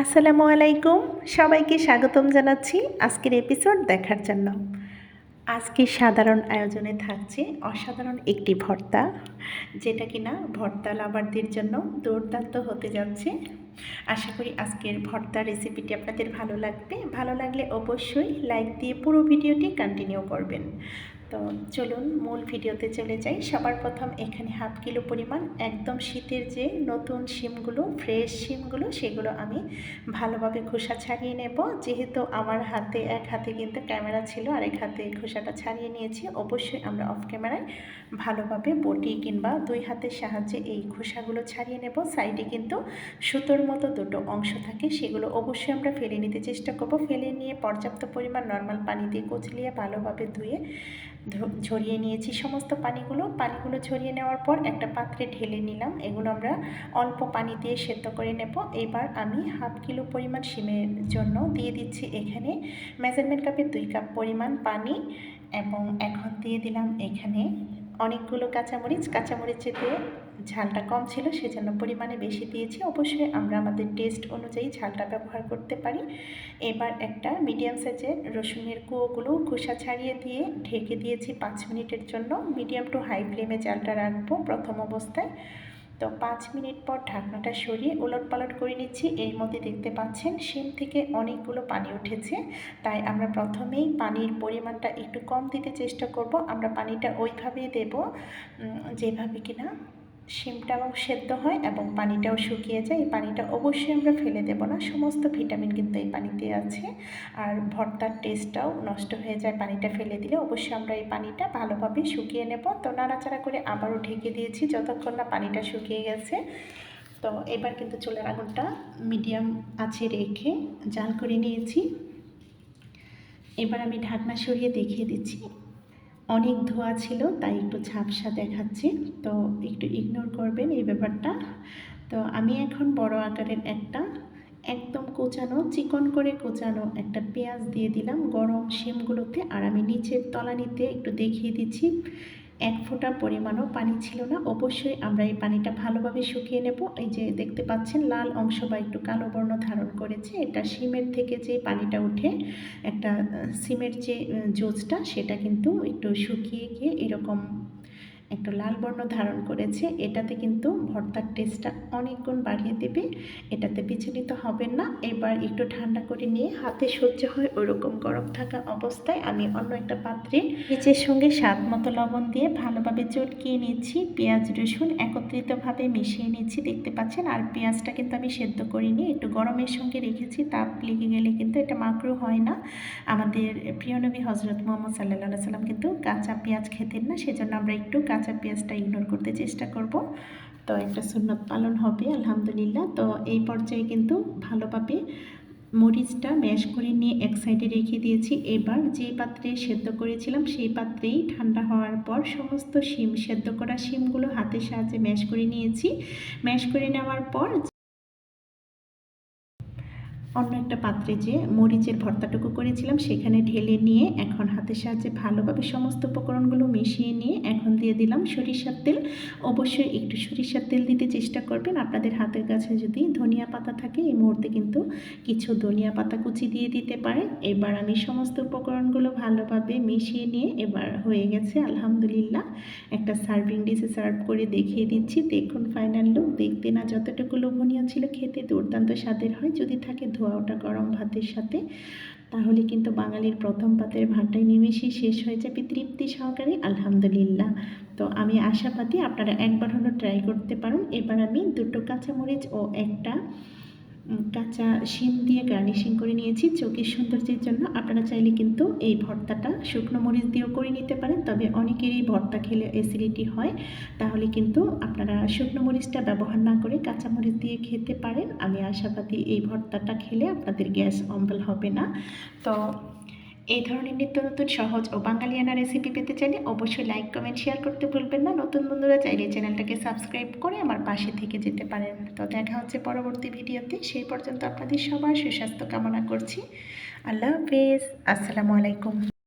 আসসালামু আলাইকুম। সবাইকে স্বাগতম জানাচ্ছি আজকের এপিসোড দেখার জন্য। আজকে সাধারণ আয়োজনে থাকছে অসাধারণ একটি ভর্তা, যেটা কিনা ভর্তা লাভারদের জন্য দুর্দান্ত হতে যাচ্ছে। আশা করি আজকের ভর্তা রেসিপিটি আপনাদের ভালো লাগবে। ভালো লাগলে অবশ্যই লাইক দিয়ে পুরো ভিডিওটি কন্টিনিউ করবেন। তো চলুন মূল ভিডিওতে চলে যাই। সবার প্রথম এখানে হাফ কিলো পরিমাণ একদম শীতের যে নতুন শিমগুলো ফ্রেশ শিমগুলো, সেগুলো আমি ভালোভাবে খোসা ছাড়িয়ে নেব। যেহেতু আমার হাতে এক হাতে কিন্তু ক্যামেরা ছিল আর এক হাতে খোসাটা ছাড়িয়ে নিয়েছি। অবশ্যই আমরা অফ ক্যামেরায় ভালোভাবে বটি কিংবা দুই হাতের সাহায্যে এই খোসাগুলো ছাড়িয়ে নেব। সাইডে কিন্তু সুতোর মতো দুটো অংশ থাকে, সেগুলো অবশ্যই আমরা ফেলে নিতে চেষ্টা করব। ফেলে নিয়ে পর্যাপ্ত পরিমাণ নর্মাল পানি দিয়ে কুচলিয়ে ভালোভাবে ধুয়ে ঝরিয়ে নিয়েছি সমস্ত পানিগুলো। পানিগুলো ছড়িয়ে নেওয়ার পর একটা পাত্রে ঢেলে নিলাম। এগুলো আমরা অল্প পানি দিয়ে সেদ্ধ করে নেব। এবার আমি হাফ কিলো পরিমাণ শিমের জন্য দিয়ে দিচ্ছি এখানে মেজারমেন্ট কাপে দুই কাপ পরিমাণ পানি এবং এখন দিয়ে দিলাম এখানে অনেকগুলো কাঁচামরিচ। কাঁচামরিচেতে ঝালটা কম ছিল, সেজন্য পরিমাণে বেশি দিয়েছি। অবশ্যই আমরা আমাদের টেস্ট অনুযায়ী ঝালটা ব্যবহার করতে পারি। এবার একটা মিডিয়াম সাইজের রসুনের কুয়োগুলো খোসা ছাড়িয়ে দিয়ে ঢেকে দিয়েছি পাঁচ মিনিটের জন্য। মিডিয়াম টু হাই ফ্লেমে ঝালটা রাখব প্রথম অবস্থায়। তো পাঁচ মিনিট পর ঢাকনাটা সরিয়ে উলট পালট করে নিচ্ছি। এর মধ্যে দেখতে পাচ্ছেন শিম থেকে অনেকগুলো পানি উঠেছে। তাই আমরা প্রথমেই পানির পরিমাণটা একটু কম দিতে চেষ্টা করব। আমরা পানিটা ওইভাবেই দেব যেভাবে কিনা শিমটাও সেদ্ধ হয় এবং পানিটাও শুকিয়ে যায়। এই পানিটা অবশ্যই আমরা ফেলে দেব না। সমস্ত ভিটামিন কিন্তু এই পানিতে আছে। আর ভর্তার টেস্টটাও নষ্ট হয়ে যায় পানিটা ফেলে দিলে। অবশ্যই আমরা এই পানিটা ভালোভাবে শুকিয়ে নেব। তো নাড়াচাড়া করে আবারও ঢেকে দিয়েছি যতক্ষণ না পানিটা শুকিয়ে গেছে। তো এবার কিন্তু চুলের আগুনটা মিডিয়াম আছে রেখে জাল করে নিয়েছি। এবার আমি ঢাকনা সরিয়ে দেখিয়ে দিচ্ছি। অনেক ধোয়া ছিল, তাই একটু ঝাপসা দেখাচ্ছে। তো একটু ইগনোর করবেন এই ব্যাপারটা। তো আমি এখন বড় আকারের একটা একদম কোচানো, চিকন করে কোচানো একটা পেঁয়াজ দিয়ে দিলাম। গরম শিমগুলোতে আর আমি নিচের তলানিতে একটু দেখিয়ে দিচ্ছি। এক ফোঁটা পরিমাণও পানি ছিল না। অবশ্যই আমরা এই পানিটা ভালোভাবে শুকিয়ে নেব। এই যে দেখতে পাচ্ছেন, লাল অংশ বা একটু কালো বর্ণ ধারণ করেছে। এটা সিমের থেকে যে পানিটা উঠে একটা সিমের যে জোজটা সেটা কিন্তু একটু শুকিয়ে গিয়ে এরকম একটু লাল বর্ণ ধারণ করেছে, এটাতে কিন্তু ভর্তার টেস্টটা অনেক বাড়িয়ে দেবে। এটাতে বিচলিত হবেন না। এবার একটু ঠান্ডা করে নিয়ে হাতে সহ্য হয় ওরকম গরম থাকা অবস্থায় আমি অন্য একটা পাত্রে নিচের সঙ্গে স্বাদ মতো লবণ দিয়ে ভালোভাবে চটকিয়ে নিচ্ছি। পেঁয়াজ, রসুন একত্রিতভাবে মিশিয়ে নিচ্ছি। দেখতে পাচ্ছেন, আর পেঁয়াজটা কিন্তু আমি সেদ্ধ করিনি, একটু গরমের সঙ্গে রেখেছি। তাপ লেগে গেলে কিন্তু এটা মাকড়ু হয় না। আমাদের প্রিয় নবী হজরত মোহাম্মদ সাল্লাহ সাল্লাম কিন্তু কাঁচা পেঁয়াজ খেতেন না, সেজন্য আমরা একটু কাঁচা পেঁয়াজটা ইগনোর করতে চেষ্টা করব। তো একটা সুন্নত পালন হবে, আলহামদুলিল্লাহ। তো এই পর্যায়ে কিন্তু ভালোভাবে মরিচটা ম্যাশ করে নিয়ে এক সাইডে রেখে দিয়েছি। এবার যে পাত্রে সেদ্ধ করেছিলাম, সেই পাত্রেই ঠান্ডা হওয়ার পর সমস্ত শিম, সেদ্ধ করা শিমগুলো হাতের সাহায্যে ম্যাশ করে নিয়েছি। ম্যাশ করে নেওয়ার পর অন্য একটা পাত্রে যে মরিচের ভর্তাটুকু করেছিলাম, সেখানে ঢেলে নিয়ে এখন হাতের সাহায্যে ভালোভাবে সমস্ত উপকরণগুলো মিশিয়ে নিয়ে এখন দিয়ে দিলাম সরিষার তেল। অবশ্যই একটু সরিষার তেল দিতে চেষ্টা করবেন। আপনাদের হাতের কাছে যদি ধনিয়া পাতা থাকে, এই মুহূর্তে কিন্তু কিছু ধনিয়া পাতা কুচি দিয়ে দিতে পারে এবার আমি সমস্ত উপকরণগুলো ভালোভাবে মিশিয়ে নিয়ে এবার হয়ে গেছে, আলহামদুলিল্লাহ, একটা সার্ভিং ডিশে সার্ভ করে দেখিয়ে দিচ্ছি। দেখুন, ফাইনাল লুক। দেখতে না যতটুকু লোভনীয় ছিল, খেতে দুর্দান্ত স্বাদের হয়। যদি থাকে, ধোয়া ওটা গরম ভাতের সাথে। তাহলে কিন্তু বাঙালির প্রথম পাতের ভাতটাই নিমেষেই শেষ হয়ে যাবে তৃপ্তি সহকারে, আলহামদুলিল্লাহ। তো আমি আশাবাদী আপনারা একবার হলো ট্রাই করতে পারেন। এবার আমি দুটো কাঁচামরিচ ও একটা কাঁচা শিম দিয়ে গার্নিশিং করে নিয়েছি। চোখের সৌন্দর্যের জন্য আপনারা চাইলে কিন্তু এই ভর্তাটা শুকনো মরিচ দিয়েও করে নিতে পারেন, তবে অনেকেরই ভর্তা খেলে অ্যাসিডিটি হয়। তাহলে কিন্তু আপনারা শুকনো মরিচটা ব্যবহার না করে কাঁচা মরিচ দিয়ে খেতে পারেন। আমি আশাবাদী এই ভর্তাটা খেলে আপনাদের গ্যাস অম্বল হবে না। তো এই ধরনের নিত্য নতুন, সহজ ও বাঙালিয়ানা রেসিপি পেতে চাইলে অবশ্যই লাইক কমেন্ট শেয়ার করতে ভুলবেন না। নতুন বন্ধুরা চাইলে চ্যানেলটাকে সাবস্ক্রাইব করে আমার পাশে থেকে যেতে পারেন। তো দেখা হচ্ছে পরবর্তী ভিডিওতে। সেই পর্যন্ত আপনাদের সবার সুস্বাস্থ্য কামনা করছি। আল্লাহ হাফেজ। আসসালামু আলাইকুম।